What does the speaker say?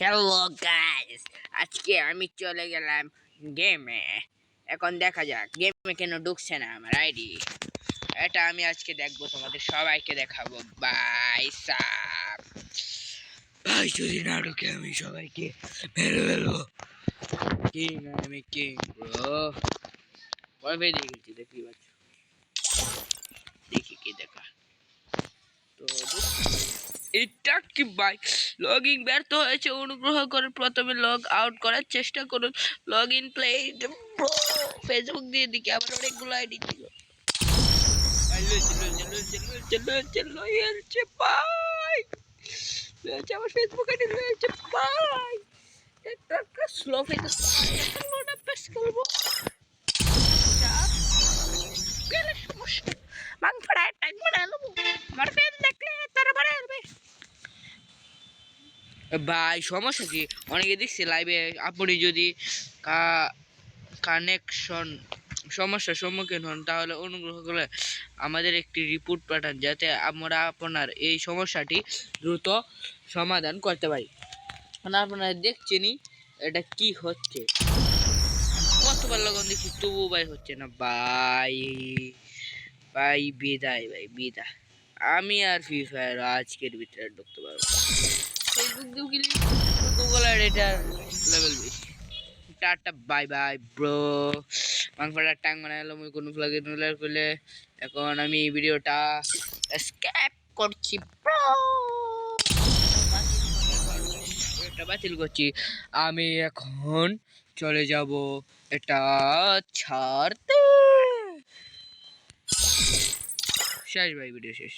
Hello guys আজকে আমি চলে গেলাম গেমে এখন দেখা যাক গেমে কেন ঢুকছে না আমার আইডি এটা আমি আজকে দেখব, তোমাদের সবাইকে দেখাবো। বাই সাপ ভাই, যদি না ঢুকে আমি সবাইকে মেরে ফেলব। কিং আমি কিং কবে দেখেছি দেখি দেখি কি দেখা এটা কি ভাই লগইন ব্যর্থ হয়েছে, অনুগ্রহ করে প্রথমে লগ আউট করার চেষ্টা করুন। লগ ইন প্লে ফেসবুক দিয়ে দিকে আবার অনেকগুলো আইডি ছিল। আমার ফেসবুক আইডি রয়েছে ভাই একটা স্লো ফেস লোটা করব ভাই, সমস্যা কি? অনেকে দেখছি লাইভে আপনি যদি কানেকশন সমস্যার সম্মুখীন হন, তাহলে অনুগ্রহ করে আমাদের একটি রিপোর্ট পাঠান, যাতে আমরা আপনার এই সমস্যাটি দ্রুত সমাধান করতে পারি। এখন আপনারা দেখছেনই এটা কি হচ্ছে? কতবার লগন দেখি তবু ভাই হচ্ছে না। ভাই ভাই, বিদায় ভাই, বিদায়। আমি আর ফ্রি ফায়ার আজকের ভিতরে ঢুকতে পারব ফেসবুক দিয়েও আর এটার লেভেল বেশি। টাটা বাই বাই ব্রো মাংসটা টাং বানাইলো, মুই কোনো ফ্লাগে নুলার করলে এখন আমি ভিডিওটা স্ক্যাপ করছি ব্রো বাতিল করছি আমি এখন চলে যাব এটা ছাড়তে। শেষ ভাই ভিডিও শেষ।